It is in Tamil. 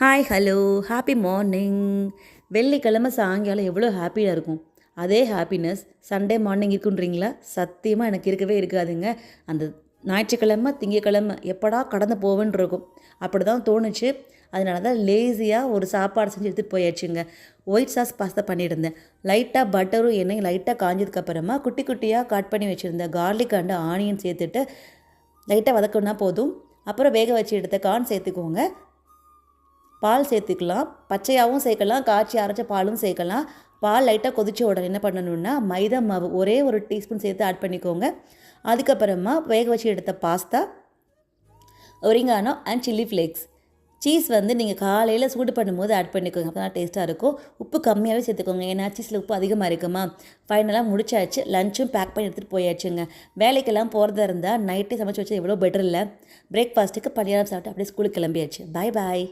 ஹாய் ஹலோ ஹாப்பி மார்னிங் வெள்ளிக்கிழமை சாயங்காலம் எவ்வளோ ஹாப்பியாக இருக்கும்? அதே ஹாப்பினஸ் சண்டே மார்னிங் இருக்குன்றீங்களா? சத்தியமாக எனக்கு இருக்கவே இருக்காதுங்க. அந்த ஞாயிற்றுக்கிழமை திங்கக்கிழமை எப்படா கடந்து போவேன்னு இருக்கும். அப்படி தான் தோணுச்சு. அதனால தான் லேசியாக ஒரு சாப்பாடு செஞ்சு எடுத்துகிட்டு போயாச்சுங்க. ஒயிட் சாஸ் பாஸ்தா பண்ணியிருந்தேன். லைட்டாக பட்டரும் எண்ணெய் லைட்டாக காஞ்சதுக்கப்புறமா குட்டி குட்டியாக கட் பண்ணி வச்சுருந்தேன். கார்லிக் அண்டு ஆனியன் சேர்த்துட்டு லைட்டாக வதக்குனா போதும். அப்புறம் வேக வச்சு எடுத்த கார்ன் சேர்த்துக்கோங்க. பால் சேர்த்துக்கலாம் பச்சையாகவும் சேர்க்கலாம் காய்ச்சி அரைச்ச பாலும் சேர்க்கலாம். பால் லைட்டாக கொதிச்ச உடனே என்ன பண்ணணும்னா மைதா மாவு ஒரே ஒரு டீஸ்பூன் சேர்த்து ஆட் பண்ணிக்கோங்க. அதுக்கப்புறமா வேக வச்சு எடுத்த pasta oregano and chilli flakes cheese வந்து நீங்கள் காலையில் சூடு பண்ணும்போது ஆட் பண்ணிக்கோங்க. அப்போ தான் டேஸ்ட்டாக இருக்கும். உப்பு கம்மியாகவே சேர்த்துக்கோங்க. ஏன்னா சீஸில் உப்பு அதிகமாக இருக்குமா? ஃபைனலாக முடிச்சாச்சு. லஞ்சும் பேக் பண்ணி எடுத்துகிட்டு போயாச்சுங்க. வேலைக்கெல்லாம் போகிறதா இருந்தால் நைட்டே சமைச்சு வச்சு எவ்வளோ பெட்டர் இல்லை பிரேக்ஃபாஸ்ட்டுக்கு பணியாரம் சாப்பிட்டு அப்படியே ஸ்கூலுக்கு கிளம்பியாச்சு. பாய் பாய்